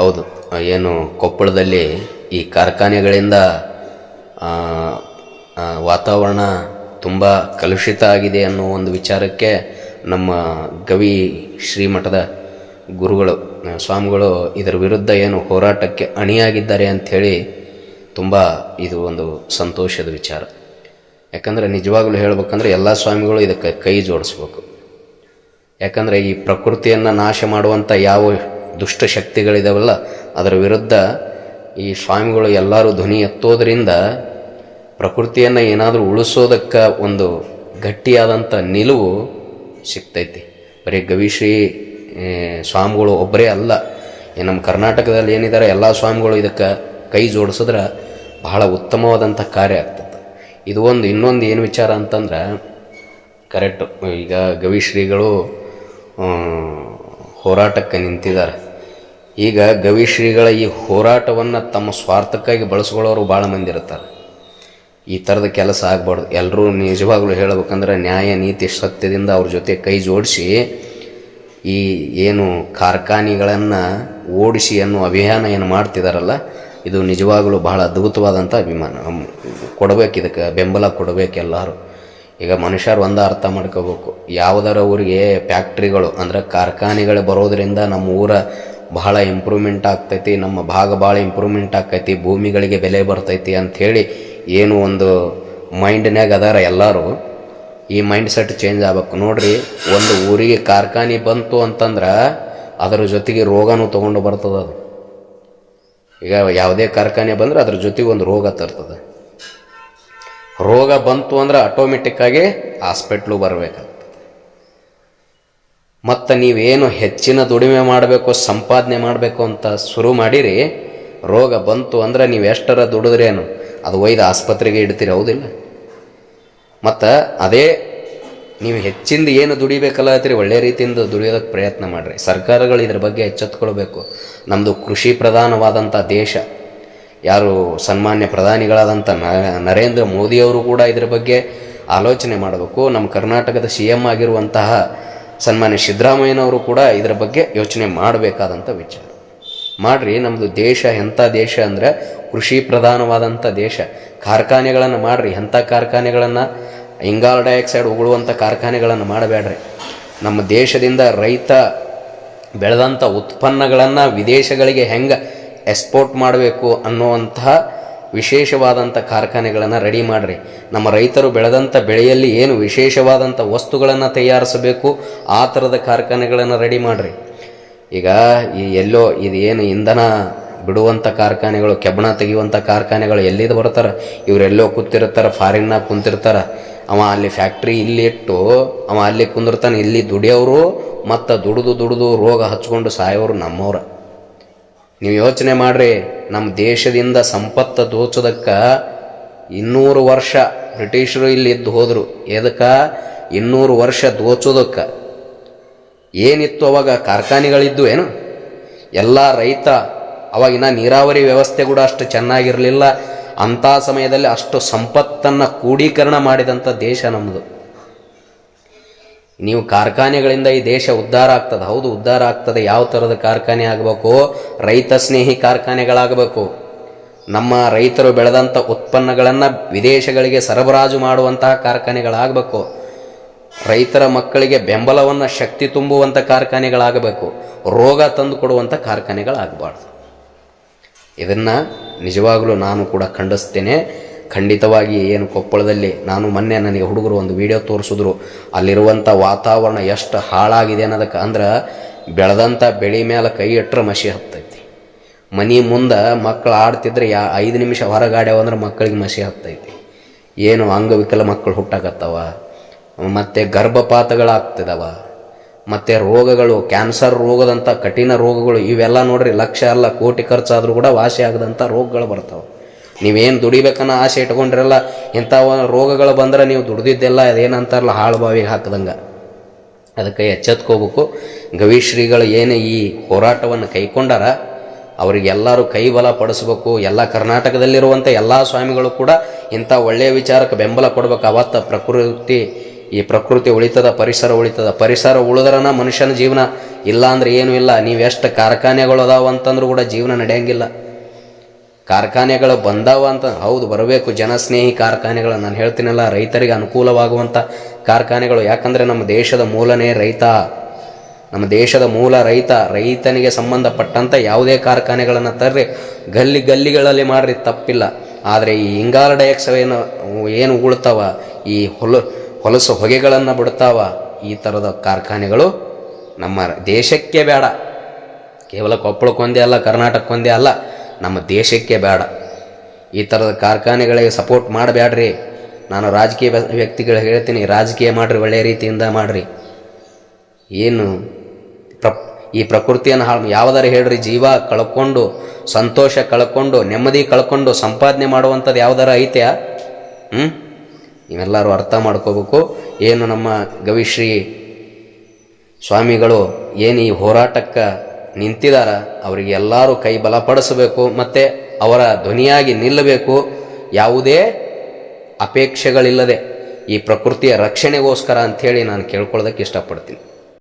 ಹೌದು. ಏನು, ಕೊಪ್ಪಳದಲ್ಲಿ ಈ ಕಾರ್ಖಾನೆಗಳಿಂದ ವಾತಾವರಣ ತುಂಬ ಕಲುಷಿತ ಆಗಿದೆ ಅನ್ನೋ ಒಂದು ವಿಚಾರಕ್ಕೆ ನಮ್ಮ ಗವಿ ಶ್ರೀಮಠದ ಗುರುಗಳು ಸ್ವಾಮಿಗಳು ಇದರ ವಿರುದ್ಧ ಏನು ಹೋರಾಟಕ್ಕೆ ಅಣಿಯಾಗಿದ್ದಾರೆ ಅಂಥೇಳಿ ತುಂಬ ಇದು ಒಂದು ಸಂತೋಷದ ವಿಚಾರ. ಯಾಕಂದರೆ ನಿಜವಾಗ್ಲೂ ಹೇಳ್ಬೇಕಂದ್ರೆ ಎಲ್ಲ ಸ್ವಾಮಿಗಳು ಇದಕ್ಕೆ ಕೈ ಜೋಡಿಸ್ಬೇಕು. ಯಾಕಂದರೆ ಈ ಪ್ರಕೃತಿಯನ್ನು ನಾಶ ಮಾಡುವಂಥ ಯಾವ ದುಷ್ಟ ಶಕ್ತಿಗಳಿದಾವಲ್ಲ, ಅದರ ವಿರುದ್ಧ ಈ ಸ್ವಾಮಿಗಳು ಎಲ್ಲರೂ ಧ್ವನಿ ಎತ್ತೋದ್ರಿಂದ ಪ್ರಕೃತಿಯನ್ನು ಏನಾದರೂ ಉಳಿಸೋದಕ್ಕೆ ಒಂದು ಗಟ್ಟಿಯಾದಂಥ ನಿಲುವು ಸಿಗ್ತೈತಿ. ಬರೀ ಗವಿಶ್ರೀ ಸ್ವಾಮಿಗಳು ಒಬ್ಬರೇ ಅಲ್ಲ. ನಮ್ಮ ಕರ್ನಾಟಕದಲ್ಲಿ ಏನಿದ್ದಾರೆ ಎಲ್ಲ ಸ್ವಾಮಿಗಳು ಇದಕ್ಕೆ ಕೈ ಜೋಡಿಸಿದ್ರೆ ಬಹಳ ಉತ್ತಮವಾದಂಥ ಕಾರ್ಯ ಆಗ್ತದೆ. ಇದು ಒಂದು, ಇನ್ನೊಂದು ಏನು ವಿಚಾರ ಅಂತಂದ್ರೆ ಕರೆಕ್ಟು ಈಗ ಗವಿಶ್ರೀಗಳು ಹೋರಾಟಕ್ಕೆ ನಿಂತಿದ್ದಾರೆ. ಈಗ ಗವಿಶ್ರೀಗಳ ಈ ಹೋರಾಟವನ್ನು ತಮ್ಮ ಸ್ವಾರ್ಥಕ್ಕಾಗಿ ಬಳಸ್ಕೊಳ್ಳೋರು ಭಾಳ ಮಂದಿ ಇರ್ತಾರೆ. ಈ ಥರದ ಕೆಲಸ ಆಗಬಾರ್ದು. ಎಲ್ಲರೂ ನಿಜವಾಗ್ಲೂ ಹೇಳಬೇಕಂದ್ರೆ ನ್ಯಾಯ, ನೀತಿ, ಸತ್ಯದಿಂದ ಅವ್ರ ಜೊತೆ ಕೈ ಜೋಡಿಸಿ ಈ ಏನು ಕಾರ್ಖಾನೆಗಳನ್ನು ಓಡಿಸಿ ಅನ್ನೋ ಅಭಿಯಾನ ಏನು ಮಾಡ್ತಿದಾರಲ್ಲ, ಇದು ನಿಜವಾಗಲೂ ಬಹಳ ಅದ್ಭುತವಾದಂಥ ಅಭಿಮಾನ. ಕೊಡಬೇಕು, ಇದಕ್ಕೆ ಬೆಂಬಲ ಕೊಡಬೇಕು ಎಲ್ಲರೂ. ಈಗ ಮನುಷ್ಯರು ಒಂದು ಅರ್ಥ ಮಾಡ್ಕೋಬೇಕು. ಯಾವುದರ ಊರಿಗೆ ಫ್ಯಾಕ್ಟ್ರಿಗಳು, ಅಂದ್ರೆ ಕಾರ್ಖಾನೆಗಳು ಬರೋದರಿಂದ ನಮ್ಮ ಊರ ಬಹಳ ಇಂಪ್ರೂವ್ಮೆಂಟ್ ಆಗ್ತೈತಿ, ನಮ್ಮ ಭಾಗ ಭಾಳ ಇಂಪ್ರೂವ್ಮೆಂಟ್ ಆಗ್ತೈತಿ, ಭೂಮಿಗಳಿಗೆ ಬೆಲೆ ಬರ್ತೈತಿ ಅಂಥೇಳಿ ಏನು ಒಂದು ಮೈಂಡ್ನ್ಯಾಗ ಅದಾರ ಎಲ್ಲರೂ. ಈ ಮೈಂಡ್ ಸೆಟ್ ಚೇಂಜ್ ಆಗ್ಬೇಕು. ನೋಡ್ರಿ, ಒಂದು ಊರಿಗೆ ಕಾರ್ಖಾನೆ ಬಂತು ಅಂತಂದ್ರೆ ಅದರ ಜೊತೆಗೆ ರೋಗನೂ ತೊಗೊಂಡು ಬರ್ತದ ಅದು. ಈಗ ಯಾವುದೇ ಕಾರ್ಖಾನೆ ಬಂದ್ರೆ ಅದ್ರ ಜೊತೆಗೆ ಒಂದು ರೋಗ ತರ್ತದೆ. ರೋಗ ಬಂತು ಅಂದ್ರೆ ಆಟೋಮೆಟಿಕ್ ಆಗಿ ಹಾಸ್ಪಿಟ್ಲು ಬರಬೇಕಾಗ್ತದೆ ಮತ್ತು ನೀವೇನು ಹೆಚ್ಚಿನ ದುಡಿಮೆ ಮಾಡಬೇಕು, ಸಂಪಾದನೆ ಮಾಡಬೇಕು ಅಂತ ಶುರು ಮಾಡಿರಿ, ರೋಗ ಬಂತು ಅಂದ್ರೆ ನೀವು ಎಷ್ಟರ ದುಡಿದ್ರೇನು? ಅದು ಒಯ್ದು ಆಸ್ಪತ್ರೆಗೆ ಇಡ್ತೀರಿ, ಹೌದಿಲ್ಲ? ಮತ್ತು ಅದೇ ನೀವು ಹೆಚ್ಚಿಂದ ಏನು ದುಡಿಬೇಕಲ್ಲ ಅಂತೀರಿ, ಒಳ್ಳೆ ರೀತಿಯಿಂದ ದುಡಿಯೋದಕ್ಕೆ ಪ್ರಯತ್ನ ಮಾಡಿರಿ. ಸರ್ಕಾರಗಳು ಇದ್ರ ಬಗ್ಗೆ ಎಚ್ಚೆತ್ಕೊಳ್ಬೇಕು. ನಮ್ಮದು ಕೃಷಿ ಪ್ರಧಾನವಾದಂಥ ದೇಶ. ಯಾರು ಸನ್ಮಾನ್ಯ ಪ್ರಧಾನಿಗಳಾದಂಥ ನರೇಂದ್ರ ಮೋದಿಯವರು ಕೂಡ ಇದರ ಬಗ್ಗೆ ಆಲೋಚನೆ ಮಾಡಬೇಕು. ನಮ್ಮ ಕರ್ನಾಟಕದ ಸಿ ಎಂ ಆಗಿರುವಂತಹ ಸನ್ಮಾನ್ಯ ಸಿದ್ದರಾಮಯ್ಯನವರು ಕೂಡ ಇದರ ಬಗ್ಗೆ ಯೋಚನೆ ಮಾಡಬೇಕಾದಂಥ ವಿಚಾರ. ಮಾಡಿರಿ ನಮ್ಮದು ದೇಶ ಎಂಥ ದೇಶ ಅಂದರೆ ಕೃಷಿ ಪ್ರಧಾನವಾದಂಥ ದೇಶ. ಕಾರ್ಖಾನೆಗಳನ್ನು ಮಾಡಿರಿ ಎಂಥ ಕಾರ್ಖಾನೆಗಳನ್ನು? ಇಂಗಾಲ ಡೈಆಕ್ಸೈಡ್ ಉಗುಳುವಂಥ ಕಾರ್ಖಾನೆಗಳನ್ನು ಮಾಡಬೇಡ್ರಿ. ನಮ್ಮ ದೇಶದಿಂದ ರೈತ ಬೆಳೆದಂಥ ಉತ್ಪನ್ನಗಳನ್ನು ವಿದೇಶಗಳಿಗೆ ಹೆಂಗೆ ಎಕ್ಸ್ಪೋರ್ಟ್ ಮಾಡಬೇಕು ಅನ್ನುವಂತಹ ವಿಶೇಷವಾದಂಥ ಕಾರ್ಖಾನೆಗಳನ್ನು ರೆಡಿ ಮಾಡಿರಿ. ನಮ್ಮ ರೈತರು ಬೆಳೆದಂಥ ಬೆಳೆಯಲ್ಲಿ ಏನು ವಿಶೇಷವಾದಂಥ ವಸ್ತುಗಳನ್ನು ತಯಾರಿಸಬೇಕು, ಆ ಥರದ ಕಾರ್ಖಾನೆಗಳನ್ನು ರೆಡಿ ಮಾಡಿರಿ. ಈಗ ಈ ಎಲ್ಲೋ ಇದು ಏನು ಇಂಧನ ಬಿಡುವಂಥ ಕಾರ್ಖಾನೆಗಳು ಕೆಬ್ಬಣ ತೆಗೆಯುವಂಥ ಕಾರ್ಖಾನೆಗಳು ಎಲ್ಲಿದ್ದು ಬರ್ತಾರೆ? ಇವರೆಲ್ಲೋ ಕೂತಿರ್ತಾರೆ ಫಾರಿನ್ನಾಗ ಕುಂತಿರ್ತಾರೆ. ಅವ ಅಲ್ಲಿ ಫ್ಯಾಕ್ಟ್ರಿ ಇಲ್ಲಿ ಇಟ್ಟು, ಅವ ಅಲ್ಲಿ ಕುಂದಿರ್ತಾನೆ. ಇಲ್ಲಿ ದುಡಿಯೋರು ಮತ್ತು ದುಡಿದು ದುಡಿದು ರೋಗ ಹಚ್ಕೊಂಡು ಸಾಯೋರು ನಮ್ಮವ್ರ. ನೀವು ಯೋಚನೆ ಮಾಡ್ರಿ ನಮ್ಮ ದೇಶದಿಂದ ಸಂಪತ್ತು ದೋಚೋದಕ್ಕೆ ಇನ್ನೂರು ವರ್ಷ ಬ್ರಿಟಿಷರು ಇಲ್ಲಿ ಇದ್ದು ಹೋದರು. ಎದಕ್ಕೆ? ಇನ್ನೂರು ವರ್ಷ ದೋಚೋದಕ್ಕೆ. ಏನಿತ್ತು ಅವಾಗ? ಕಾರ್ಖಾನೆಗಳಿದ್ದು ಏನು? ಎಲ್ಲ ರೈತ ಅವಾಗಿನ ನೀರಾವರಿ ವ್ಯವಸ್ಥೆ ಕೂಡ ಅಷ್ಟು ಚೆನ್ನಾಗಿರಲಿಲ್ಲ. ಅಂಥ ಸಮಯದಲ್ಲಿ ಅಷ್ಟು ಸಂಪತ್ತನ್ನು ಕೂಡೀಕರಣ ಮಾಡಿದಂಥ ದೇಶ ನಮ್ಮದು ನೀವು ಕಾರ್ಖಾನೆಗಳಿಂದ ಈ ದೇಶ ಉದ್ಧಾರ ಆಗ್ತದೆ. ಹೌದು, ಉದ್ಧಾರ ಆಗ್ತದೆ. ಯಾವ ಥರದ ಕಾರ್ಖಾನೆ ಆಗಬೇಕು? ರೈತ ಸ್ನೇಹಿ ಕಾರ್ಖಾನೆಗಳಾಗಬೇಕು. ನಮ್ಮ ರೈತರು ಬೆಳೆದಂಥ ಉತ್ಪನ್ನಗಳನ್ನು ವಿದೇಶಗಳಿಗೆ ಸರಬರಾಜು ಮಾಡುವಂತಹ ಕಾರ್ಖಾನೆಗಳಾಗಬೇಕು. ರೈತರ ಮಕ್ಕಳಿಗೆ ಬೆಂಬಲವನ್ನು ಶಕ್ತಿ ತುಂಬುವಂಥ ಕಾರ್ಖಾನೆಗಳಾಗಬೇಕು. ರೋಗ ತಂದು ಕೊಡುವಂಥ ಕಾರ್ಖಾನೆಗಳಾಗಬಾರ್ದು. ಇದನ್ನು ನಿಜವಾಗಲೂ ನಾನು ಕೂಡ ಖಂಡಿಸ್ತೇನೆ. ಖಂಡಿತವಾಗಿ ಏನು ಕೊಪ್ಪಳದಲ್ಲಿ ನಾನು ಮೊನ್ನೆ ನನಗೆ ಹುಡುಗರು ಒಂದು ವಿಡಿಯೋ ತೋರಿಸಿದ್ರು. ಅಲ್ಲಿರುವಂಥ ವಾತಾವರಣ ಎಷ್ಟು ಹಾಳಾಗಿದೆ ಅನ್ನೋದಕ್ಕೆ ಅಂದ್ರೆ ಬೆಳೆದಂಥ ಬೆಳೆ ಮೇಲೆ ಕೈ ಇಟ್ಟರೆ ಮಸಿ ಹತ್ತೈತಿ. ಮನೆ ಮುಂದೆ ಮಕ್ಕಳು ಆಡ್ತಿದ್ರೆ ಯಾ ಐದು ನಿಮಿಷ ಹೊರಗಾಡ್ಯಾವಂದ್ರೆ ಮಕ್ಕಳಿಗೆ ಮಸಿ ಹತ್ತೈತಿ. ಏನು ಅಂಗವಿಕಲ ಮಕ್ಕಳು ಹುಟ್ಟಾಕತ್ತವ. ಮತ್ತು ಗರ್ಭಪಾತಗಳಾಗ್ತಿದಾವ. ಮತ್ತು ರೋಗಗಳು, ಕ್ಯಾನ್ಸರ್ ರೋಗದಂಥ ಕಠಿಣ ರೋಗಗಳು ಇವೆಲ್ಲ ನೋಡ್ರಿ ಲಕ್ಷ ಅಲ್ಲ ಕೋಟಿ ಖರ್ಚಾದರೂ ಕೂಡ ವಾಸಿ ಆಗದಂಥ ರೋಗಗಳು ಬರ್ತಾವೆ. ನೀವೇನು ದುಡಿಬೇಕನ್ನೋ ಆಸೆ ಇಟ್ಕೊಂಡಿರಲ್ಲ ಇಂಥ ರೋಗಗಳು ಬಂದ್ರೆ ನೀವು ದುಡ್ದಿದ್ದೆಲ್ಲ ಅದೇನಂತಾರಲ್ಲ, ಹಾಳು ಬಾವಿಗೆ ಹಾಕ್ದಂಗೆ. ಅದಕ್ಕೆ ಎಚ್ಚೆತ್ಕೋಬೇಕು ಗವಿಶ್ರೀಗಳು ಏನು ಈ ಹೋರಾಟವನ್ನು ಕೈಕೊಂಡಾರ, ಅವರಿಗೆಲ್ಲರೂ ಕೈ ಬಲ ಪಡಿಸ್ಬೇಕು. ಎಲ್ಲ ಕರ್ನಾಟಕದಲ್ಲಿರುವಂಥ ಎಲ್ಲ ಸ್ವಾಮಿಗಳು ಕೂಡ ಇಂಥ ಒಳ್ಳೆಯ ವಿಚಾರಕ್ಕೆ ಬೆಂಬಲ ಕೊಡ್ಬೇಕು. ಅವತ್ತ ಪ್ರಕೃತಿ, ಈ ಪ್ರಕೃತಿ ಉಳಿತದ, ಪರಿಸರ ಉಳಿತದ. ಪರಿಸರ ಉಳಿದ್ರನ ಮನುಷ್ಯನ ಜೀವನ ಇಲ್ಲ ಅಂದ್ರೆ ಏನೂ ಇಲ್ಲ. ನೀವೆಷ್ಟು ಕಾರ್ಖಾನೆಗಳು ಅದಾವ ಅಂತಂದ್ರೂ ಕೂಡ ಜೀವನ ನಡೆಯಂಗಿಲ್ಲ. ಕಾರ್ಖಾನೆಗಳು ಬಂದಾವ ಅಂತ. ಹೌದು, ಬರಬೇಕು. ಜನಸ್ನೇಹಿ ಕಾರ್ಖಾನೆಗಳು. ನಾನು ಹೇಳ್ತೀನಲ್ಲ, ರೈತರಿಗೆ ಅನುಕೂಲವಾಗುವಂಥ ಕಾರ್ಖಾನೆಗಳು. ಯಾಕಂದರೆ ನಮ್ಮ ದೇಶದ ಮೂಲನೇ ರೈತ. ನಮ್ಮ ದೇಶದ ಮೂಲ ರೈತ. ರೈತನಿಗೆ ಸಂಬಂಧಪಟ್ಟಂಥ ಯಾವುದೇ ಕಾರ್ಖಾನೆಗಳನ್ನು ತರ್ರಿ. ಗಲ್ಲಿ ಗಲ್ಲಿಗಳಲ್ಲಿ ಮಾಡ್ರಿ, ತಪ್ಪಿಲ್ಲ. ಆದರೆ ಈ ಇಂಗಾಲ ಡೈಆಕ್ಸೈಡ್ ಏನು ಏನು ಉಗುಳ್ತಾವ? ಈ ಹೊಲ, ಹೊಲಸು ಹೊಗೆಗಳನ್ನು ಬಿಡ್ತಾವ? ಈ ಥರದ ಕಾರ್ಖಾನೆಗಳು ನಮ್ಮ ದೇಶಕ್ಕೆ ಬೇಡ. ಕೇವಲ ಕೊಪ್ಪಳಕ್ಕೊಂದೇ ಅಲ್ಲ ಕರ್ನಾಟಕಕ್ಕೊಂದೇ ಅಲ್ಲ. ನಮ್ಮ ದೇಶಕ್ಕೆ ಬೇಡ. ಈ ಥರದ ಕಾರ್ಖಾನೆಗಳಿಗೆ ಸಪೋರ್ಟ್ ಮಾಡಬೇಡ್ರಿ. ನಾನು ರಾಜಕೀಯ ವ್ಯಕ್ತಿಗಳು ಹೇಳ್ತೀನಿ, ರಾಜಕೀಯ ಮಾಡಿರಿ ಒಳ್ಳೆಯ ರೀತಿಯಿಂದ ಮಾಡಿರಿ. ಏನು ಪ್ರ ಈ ಪ್ರಕೃತಿಯನ್ನು ಹಾಳು, ಯಾವುದಾರು ಹೇಳ್ರಿ, ಜೀವ ಕಳ್ಕೊಂಡು, ಸಂತೋಷ ಕಳ್ಕೊಂಡು, ನೆಮ್ಮದಿ ಕಳ್ಕೊಂಡು, ಸಂಪಾದನೆ ಮಾಡುವಂಥದ್ದು ಯಾವ್ದಾರ ಐತ್ಯಾ? ಹ್ಞೂ ಇವೆಲ್ಲರೂ ಅರ್ಥ ಮಾಡ್ಕೋಬೇಕು. ಏನು ನಮ್ಮ ಗವಿಶ್ರೀ ಸ್ವಾಮಿಗಳು, ಏನು ಈ ಹೋರಾಟಕ್ಕೆ ನಿಂತಿದಾರ, ಅವರಿಗೆ ಎಲ್ಲರೂ ಕೈ ಬಲಪಡಿಸಬೇಕು ಮತ್ತು ಅವರ ಧ್ವನಿಯಾಗಿ ನಿಲ್ಲಬೇಕು. ಯಾವುದೇ ಅಪೇಕ್ಷೆಗಳಿಲ್ಲದೆ ಈ ಪ್ರಕೃತಿಯ ರಕ್ಷಣೆಗೋಸ್ಕರ ಅಂಥೇಳಿ ನಾನು ಕೇಳ್ಕೊಳ್ಳೋದಕ್ಕೆ ಇಷ್ಟಪಡ್ತೀನಿ.